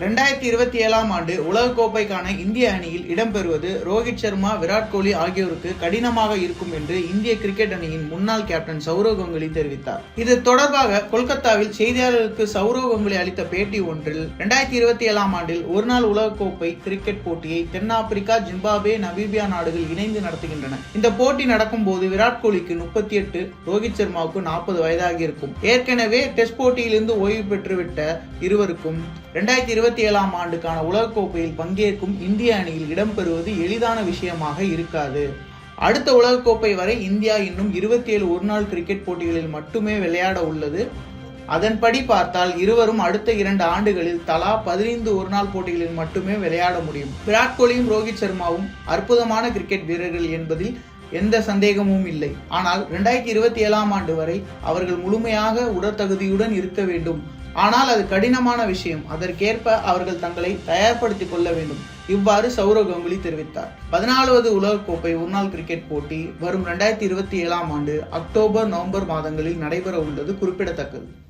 ரெண்டாயிரத்தி இருபத்தி ஏழாம் ஆண்டு உலகக்கோப்பைக்கான இந்திய அணியில் இடம்பெறுவது ரோஹித் சர்மா விராட் கோலி ஆகியோருக்கு கடினமாக இருக்கும் என்று இந்திய கிரிக்கெட் அணியின் முன்னாள் கேப்டன் சௌரவ் கங்குலி தெரிவித்தார். இது தொடர்பாக கொல்கத்தாவில் செய்தியாளர்களுக்கு சௌரவ் கங்குலி அளித்த பேட்டி ஒன்றில் ரெண்டாயிரத்தி இருபத்தி ஏழாம் ஆண்டில் ஒருநாள் உலகக்கோப்பை கிரிக்கெட் போட்டியை தென்னாப்பிரிக்கா ஜிம்பாபே நபீபியா நாடுகள் இணைந்து நடத்துகின்றன. இந்த போட்டி நடக்கும் போது விராட் கோலிக்கு முப்பத்தி எட்டு ரோஹித் சர்மாவுக்கு நாற்பது வயதாகி இருக்கும் ஏற்கனவே டெஸ்ட் போட்டியிலிருந்து ஓய்வு பெற்றுவிட்ட இருவருக்கும் ரெண்டாயிரத்தி இருபத்தி ஏழாம் ஆண்டுக்கான உலகக்கோப்பையில் பங்கேற்கும் இந்திய அணியில் இடம்பெறுவது எளிதான விஷயமாக இருக்காது. அடுத்த உலகக்கோப்பை வரை இந்தியா இன்னும் இருபத்தி ஏழு ஒருநாள் கிரிக்கெட் போட்டிகளில் மட்டுமே விளையாட உள்ளது. அதன்படி பார்த்தால் இருவரும் அடுத்த இரண்டு ஆண்டுகளில் தலா பதினைந்து ஒருநாள் போட்டிகளில் மட்டுமே விளையாட முடியும். விராட் கோலியும் ரோஹித் சர்மாவும் அற்புதமான கிரிக்கெட் வீரர்கள் என்பதில் எந்த சந்தேகமும் இல்லை. ஆனால் ரெண்டாயிரத்தி இருபத்தி ஏழாம் ஆண்டு வரை அவர்கள் முழுமையாக உடற்தகுதியுடன் இருக்க வேண்டும். ஆனால் அது கடினமான விஷயம். அதற்கேற்ப அவர்கள் தங்களை தயார்படுத்திக் கொள்ள வேண்டும். இவ்வாறு சௌரவ் கங்குலி தெரிவித்தார். பதினாலாவது உலகக்கோப்பை ஒருநாள் கிரிக்கெட் போட்டி வரும் ரெண்டாயிரத்தி இருபத்தி ஏழாம் ஆண்டு அக்டோபர் நவம்பர் மாதங்களில் நடைபெற உள்ளது குறிப்பிடத்தக்கது.